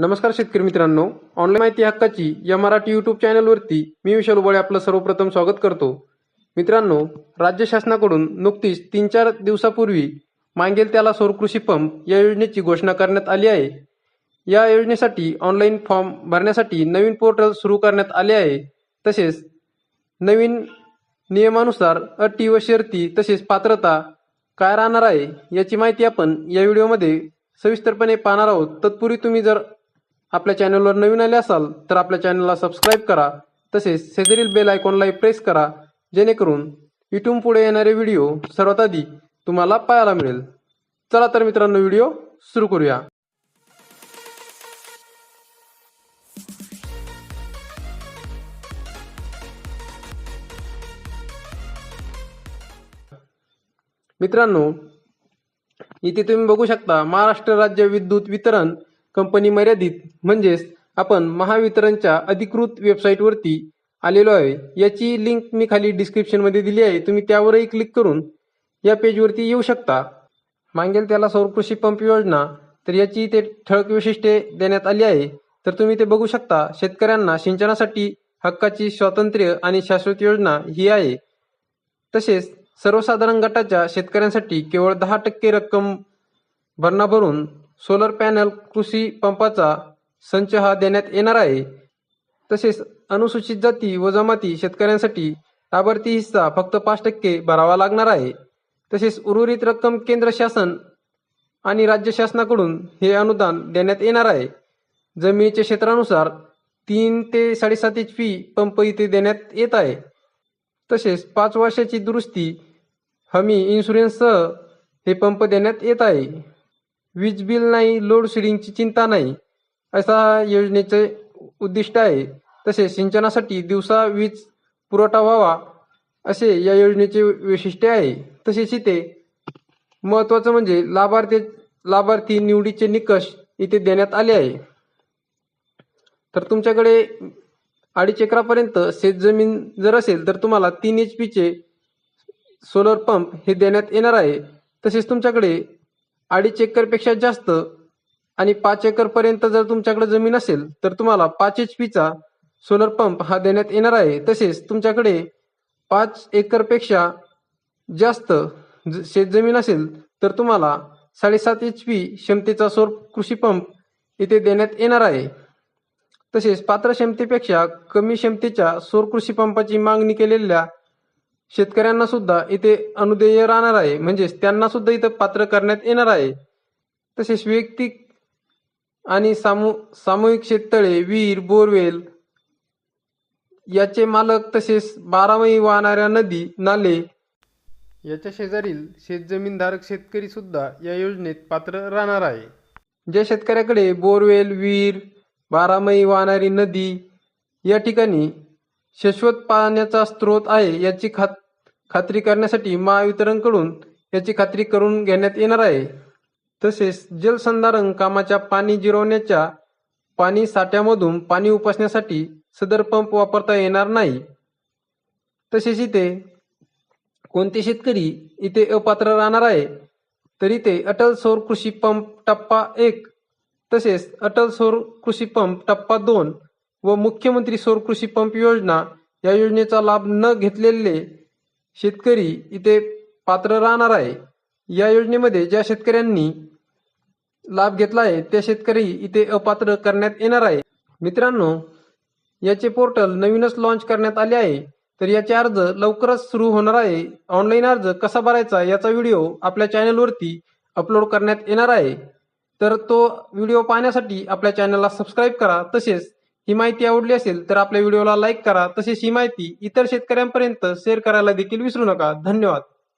नमस्कार शेतकरी मित्रांनो. ऑनलाईन माहिती हक्काची या मराठी यूट्यूब चॅनलवरती मी विशाल उबळे आपलं सर्वप्रथम स्वागत करतो. मित्रांनो राज्य शासनाकडून नुकतीच तीन चार दिवसापूर्वी मागेल त्याला सौर कृषी पंप या योजनेची घोषणा करण्यात आली आहे. या योजनेसाठी ऑनलाईन फॉर्म भरण्यासाठी नवीन पोर्टल सुरू करण्यात आले आहे. तसेच नवीन नियमानुसार अटी व शर्ती तसेच पात्रता काय राहणार आहे याची माहिती आपण या व्हिडिओमध्ये सविस्तरपणे पाहणार आहोत. तत्पूर्वी तुम्ही जर आपल्या चॅनलवर नवीन आले असाल तर आपल्या चॅनलला सबस्क्राईब करा. तसेच शेजारील बेल आयकॉनलाही प्रेस करा. जेणेकरून इथून पुढे येणारे व्हिडिओ सर्वात आधी तुम्हाला पाहायला मिळेल. चला तर मित्रांनो व्हिडिओ सुरू करूया. मित्रांनो इथे तुम्ही बघू शकता महाराष्ट्र राज्य विद्युत वितरण कंपनी मर्यादित म्हणजेच आपण महावितरणच्या अधिकृत वेबसाईटवरती आलेलो आहे. याची लिंक मी खाली डिस्क्रिप्शनमध्ये दिली आहे. तुम्ही त्यावरही क्लिक करून या पेजवरती येऊ शकता. मागेल त्याला सौर कृषी पंप योजना तर याची ते ठळक वैशिष्ट्ये देण्यात आली आहे. तर तुम्ही ते बघू शकता. शेतकऱ्यांना सिंचनासाठी हक्काची स्वातंत्र्य आणि शाश्वत योजना ही आहे. तसेच सर्वसाधारण गटाच्या शेतकऱ्यांसाठी केवळ दहा टक्के रक्कम भरणा भरून सोलर पॅनल कृषी पंपाचा संच हा देण्यात येणार आहे. तसेच अनुसूचित जाती व जमाती शेतकऱ्यांसाठी लाभार्थी हिस्सा फक्त पाच टक्के भरावा लागणार आहे. तसेच उर्वरित रक्कम केंद्र शासन आणि राज्य शासनाकडून हे अनुदान देण्यात येणार आहे. जमिनीच्या क्षेत्रानुसार तीन ते साडेसात एच पी पंप इथे देण्यात येत आहे. तसेच पाच वर्षाची दुरुस्ती हमी इन्शुरन्ससह हे पंप देण्यात येत आहे. वीज बिल नाही लोड शेडिंगची चिंता नाही असा योजनेचे उद्दिष्ट आहे. तसेच सिंचनासाठी दिवसा वीज पुरवठा व्हावा असे या योजनेचे वैशिष्ट्य आहे. तसेच इथे महत्त्वाचं म्हणजे लाभार्थी लाभार्थी निवडीचे निकष इथे देण्यात आले आहे. तर तुमच्याकडे अडीच एकरापर्यंत शेतजमीन जर असेल तर तुम्हाला तीन एच पीचे सोलर पंप हे देण्यात येणार आहे. तसेच तुमच्याकडे अडीच एकरपेक्षा जास्त आणि पाच एकरपर्यंत जर तुमच्याकडे जमीन असेल तर तुम्हाला पाच एच पीचा सोलर पंप हा देण्यात येणार आहे. तसेच तुमच्याकडे पाच एकरपेक्षा जास्त ज- शेतजमीन असेल तर तुम्हाला साडेसात एच पी क्षमतेचा सौर कृषी पंप इथे देण्यात येणार आहे. तसेच पात्र क्षमतेपेक्षा कमी क्षमतेच्या सौर कृषी पंपाची मागणी केलेल्या शेतकऱ्यांना सुद्धा इथे अनुदेय राहणार आहे. म्हणजेच त्यांना सुद्धा इथं पात्र करण्यात येणार आहे. तसेच वैयक्तिक आणि सामू सामूहिक शेततळे विहीर बोरवेल याचे मालक तसेच बारामही वाहणाऱ्या नदी नाले याच्या शेजारील शेतजमीनधारक शेतकरी सुद्धा या योजनेत पात्र राहणार आहे. ज्या शेतकऱ्याकडे बोरवेल विहीर बारामही वाहणारी नदी या ठिकाणी शाश्वत पाण्याचा स्रोत आहे याची खात खात्री करण्यासाठी महावितरणकडून याची खात्री करून घेण्यात येणार आहे. तसेच जलसंधारण कामाच्या पाणी जिरवण्याच्या पाणी साठ्यामधून पाणी उपसण्यासाठी सदर पंप वापरता येणार नाही. तसेच इथे कोणते शेतकरी इथे अपात्र राहणार आहे? तर इथे अटल सौर कृषी पंप टप्पा एक तसेच अटल सौर कृषी पंप टप्पा दोन व मुख्यमंत्री सौर कृषी पंप योजना या योजनेचा लाभ न घेतलेले शेतकरी इथे पात्र राहणार आहे. या योजनेमध्ये ज्या शेतकऱ्यांनी लाभ घेतला आहे त्या शेतकरी इथे अपात्र करण्यात येणार आहे. मित्रांनो याचे पोर्टल नवीनच लॉन्च करण्यात आले आहे. तर याचे अर्ज लवकरच सुरू होणार आहे. ऑनलाईन अर्ज कसा भरायचा याचा व्हिडिओ आपल्या चॅनलवरती अपलोड करण्यात येणार आहे. तर तो व्हिडिओ पाहण्यासाठी आपल्या चॅनलला सबस्क्राईब करा. तसेच ही माहिती आवडली असेल तर आपल्या व्हिडिओला लाईक करा. तसेच ही माहिती इतर शेतकऱ्यांपर्यंत शेअर करायला देखील विसरू नका. धन्यवाद.